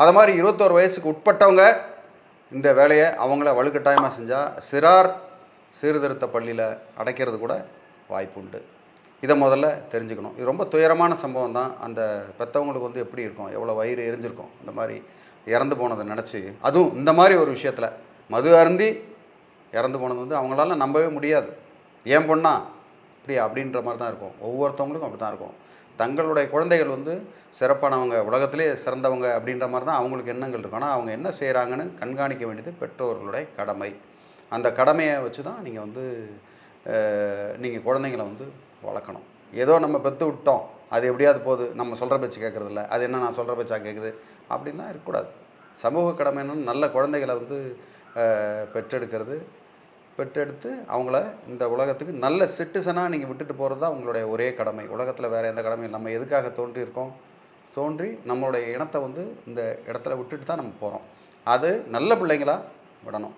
அதை மாதிரி இருபத்தோரு வயசுக்கு உட்பட்டவங்க இந்த வேலையை அவங்கள வலுக்கட்டாயமாக செஞ்சால் சிறார் சீர்திருத்த பள்ளியில் அடைக்கிறது கூட வாய்ப்புண்டு இதை முதல்ல தெரிஞ்சுக்கணும். இது ரொம்ப துயரமான சம்பவம் தான். அந்த பெற்றவங்களுக்கு வந்து எப்படி இருக்கும்? எவ்வளோ வயிறு எரிஞ்சிருக்கும்? இந்த மாதிரி இறந்து போனதை நினச்சி அதுவும் இந்த மாதிரி ஒரு விஷயத்தில். மது அருந்தி இறந்து போனது வந்து அவங்களால நம்பவே முடியாது. ஏன் பொண்ணா? இப்படி அப்படின்ற மாதிரி தான் இருக்கும். ஒவ்வொருத்தவங்களுக்கும் அப்படி தான் இருக்கும். தங்களுடைய குழந்தைகள் வந்து சிறப்பானவங்க உலகத்திலே சிறந்தவங்க அப்படின்ற மாதிரி தான் அவங்களுக்கு எண்ணங்கள் இருக்கும். ஆனால் அவங்க என்ன செய்கிறாங்கன்னு கண்காணிக்க வேண்டியது பெற்றோர்களுடைய கடமை. அந்த கடமையை வச்சு தான் நீங்கள் வந்து நீங்கள் குழந்தைங்கள வந்து வளர்க்கணும். ஏதோ நம்ம பெற்று விட்டோம். அது எப்படியாவது போகுது. நம்ம சொல்கிற பேச்சு கேட்குறதில்ல அது என்ன நான் சொல்கிற பேச்சா கேட்குது? அப்படின்லாம் இருக்கக்கூடாது. சமூக கடமைன்னு நல்ல குழந்தைகளை வந்து பெற்றெடுக்கிறது பெற்றெடுத்து அவங்கள இந்த உலகத்துக்கு நல்ல சிட்டிசனாக நீங்கள் விட்டுட்டு போகிறது தான் உங்களுடைய ஒரே கடமை. உலகத்தில் வேறு எந்த கடமையும் நம்ம எதுக்காக தோன்றியிருக்கோம்? தோன்றி நம்மளுடைய இனத்தை வந்து இந்த இடத்துல விட்டுட்டு தான் நம்ம போகிறோம் அது நல்ல பிள்ளைங்களா விடணும்.